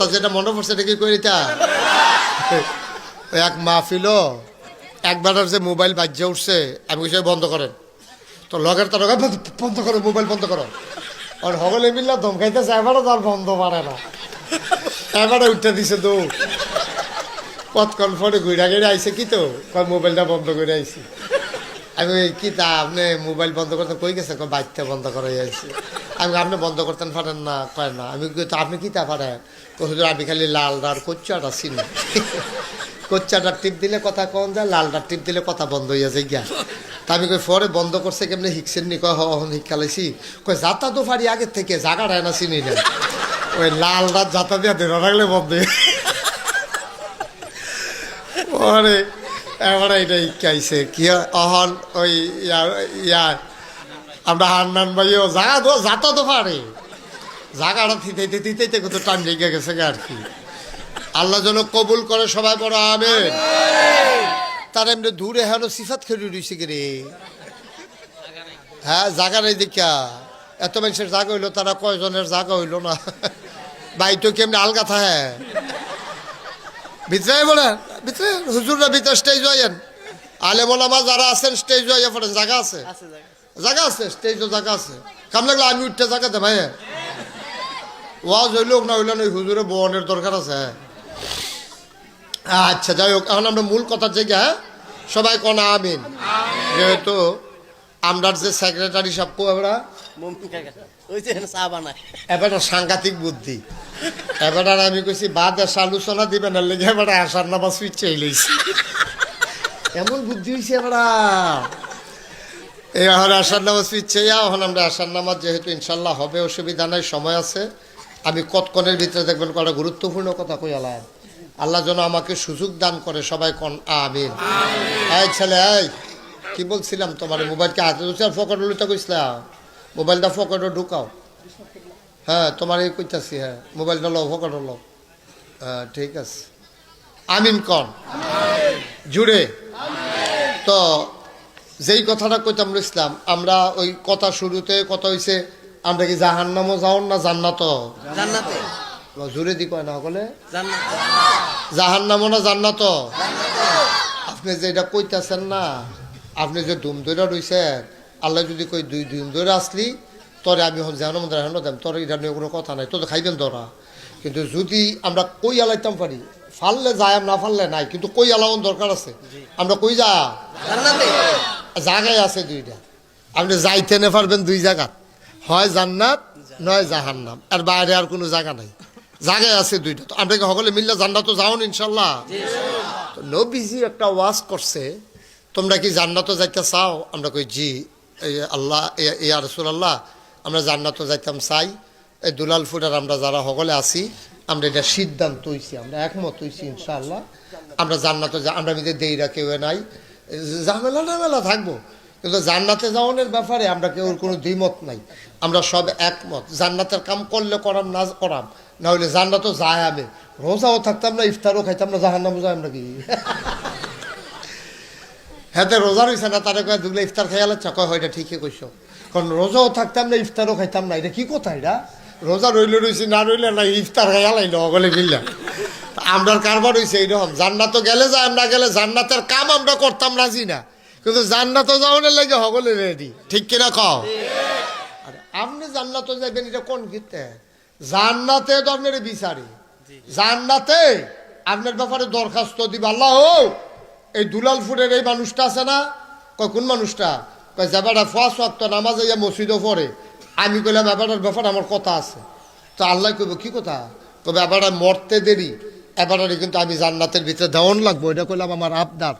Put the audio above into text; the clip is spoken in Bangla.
কথা যেটা মনে পড়ছে এটা কি করিতা এক মাহফিল একবার যে মোবাইল বাজ্যে উঠছে, আমি কিছু বন্ধ করেন। তো লগের তো তার বন্ধ করো, মোবাইল বন্ধ করো। আর হগলে মিল্লা ধমকাইতেছে এবারও তার বন্ধ পারে না। এবারে উঠতে দিছে তো কতক্ষণ ফোনে ঘুরা গেড়ে আইসে কি তো? কয়, মোবাইলটা বন্ধ করে আইছি। আমি কি তা, আপনি মোবাইল বন্ধ করতে কই গেছে কয় বাইকটা বন্ধ করে আইছি। আমি আপনি বন্ধ করতেন পারেন না কয় না। আমি আপনি কি তা পারেন তো আমি খালি লাল আর কোচ্চাটা চিনি। কোচ্চাটার টিপ দিলে কথা কম যায় লালটার টিপ দিলে কথা বন্ধ হইয়া যায় গিয়া। তা আমি কই পরে বন্ধ করছে কেমনি হিকসেন নি? কয় হন শিক্ষা লাইছি কয়, যাতা তো পারি আগের থেকে জাগাটায় না চিনি না ওই লাল রাত যাতা দিয়া ধরে রাখলে বন্ধ হয়ে পরে এবার এটা ইকাইছে কি অহন ওই ইয়া ইয়া আমরা হান্নান ভাইও জাগা তো যাতা তো পারে। জাগাটা থিতাইতে থিতাইতে কত টান লেগে গেছে আর কি। আল্লাহ যেন কবুল করে সবাই বড় আবে তার এমনি দূরে হেন সিফাত খেলি রইছে কি রে হ্যাঁ জাগা নেই দেখা এত মানুষের জাগা হইল, তারা কয়জনের জাগা হইল না। বাইটো কেমনি আলগা থাকে ভিতরে বলেন ভিতরে হুজুররা ভিতরে স্টেজ হইয়েন আলে মোলামা যারা আছেন স্টেজ হইয়া পড়েন জায়গা আছে? আছে স্টেজও জায়গা আছে কাম লাগলে আমি উঠতে জায়গাতে ভাই। ওয়াজ হইল না হইল না হুজুরে বনের দরকার আছে। আচ্ছা যাই হোক এখন আমরা মূল কথার জায়গা হ্যাঁ? সবাই কনা আমিন? যেহেতু আমরা যে সেক্রেটারি সব কো আমরা? এবার সাংঘাতিক বুদ্ধি। এবার আমি কইছি বাদ এসে আলোচনা দিবেন না লেগে এবার আসার নামা সুইচ চাই লইছি। এমন বুদ্ধি হয়েছে এবার এই এখন আসার নামাজ চাইয়া এখন আমরা আসার নামাজ যেহেতু ইনশাল্লাহ হবে অসুবিধা নাই সময় আছে। আমি কতক্ষণের ভিতরে দেখবেন কটা গুরুত্বপূর্ণ কথা কই আলাম আল্লাহ যেন আমাকে সুযোগ দান করে সবাই কন আমিন। এই ছেলে এই কি বলছিলাম তোমার মোবাইলকে হাতে ধরছি আর ফকট লুটা কইছিলাম মোবাইলটা ফকটে ঢুকাও। হ্যাঁ তোমার এই কইতাছি হ্যাঁ মোবাইলটা লও ফকট লও। হ্যাঁ ঠিক আছে। আমিন কন। জুড়ে। তো যেই কথাটা কইতাম ইসলাম আমরা ওই কথা শুরুতে কথা হইছে আমরা কি জাহান্নামও যাওন না জান্নাত। জান্নাতে জুড়ে দি কয় না সকলে জান্নাতে। জাহান্নামও না জান্নাত আপনি যে এটা কইতাছেন না আপনি যে দুম দইরা রইছেন আল্লাহ যদি কই দুই দুম দইরা আসলি তরে আমি হন জাহান্ন মধ্যে হেন দাম তোর এটা নিয়ে কোনো কথা নাই তোর খাইবেন তোরা কিন্তু যদি আমরা কই আলাইতাম পারি ফাললে যায় না ফাললে নাই কিন্তু কই আলাওন দরকার আছে? আমরা কই যা? জান্নাতে। জায়গায় আছে দুইটা। আপনি যাইতে নে পারবেন দুই জায়গা হয় জান্নাত নয় জাহান্নাম। আর বাইরে আর কোনো জায়গা নাই। জায়গায় আছে দুইটা। তো আমরা কি সকলে মিললে জান্নাত তো যাও ইনশাল্লাহ তো নবীজি একটা ওয়াজ করছে তোমরা কি জান্নাত যাইতে চাও? আমরা কই জি আল্লাহ এ- ইয়া রসুল আল্লাহ আমরা জান্নাত যাইতাম চাই। এই দুলালপুর আর আমরা যারা সকলে আছি আমরা এটা সিদ্ধান্ত হইছি আমরা একমত হইছি ইনশাআল্লাহ। আমরা জান্নাতে যা আমরা মিলে দেইরা কেউ নাই। ঝামেলা টামেলা থাকব। কিন্তু জান্নাতে যাওয়ানোর ব্যাপারে আমরা কেউ কোনো দ্বিমত নাই। আমরা সব একমত। জান্নাতের কাম করলে করাম, না করাম। না হলে জান্নাতও যায় আমি। রোজাও থাকতাম না, ইফতারও খাইতাম না, জাহান্নামও যায় আমরা কি? হ্যাঁ রোজা রয়েছে না, তারা কয়ে দুগুলো ইফতার খাইয়ালে কয়, হয়, এটা ঠিকই কইস কারণ রোজাও থাকতাম না, ইফতারও খাইতাম না। এটা কি কথা এটা? রোজা রইলে রয়েছে না রইলে না, ইফতার খাইয়ালাই না অগলে মিললাম আমরার কারবার হয়েছে এইরকম। জান্নাত গেলে যায় আমরা গেলে জান্নাতের কাম আমরা করতাম রাজি না। কিন্তু জান্নাতও যাওয়ার লাগে হগলে রেডি ঠিক কিনা কও? আরে আপনি জান্নাত যাইবেন এটা কোন গীতে? জান্নাতে তো আপনার বিচারে। জান্নাতে আপনার ব্যাপারে দরখাস্ত দিব। আল্লাহ ও এই দুলালপুরের এই মানুষটা আছে না? কয় কোন মানুষটা? কয় যাবাটা ফাঁস ওয়াক্ত নামাজ ইয়া মসজিদও পড়ে। আমি কইলাম এবারের ব্যাপারে আমার কথা আছে। তো আল্লাহ কইব কি কথা? তবে এবারে মরতে দেরি। এবারে কিন্তু আমি জান্নাতের ভিতরে দেওয়ান লাগবো। এটা কইলাম আমার আবদার।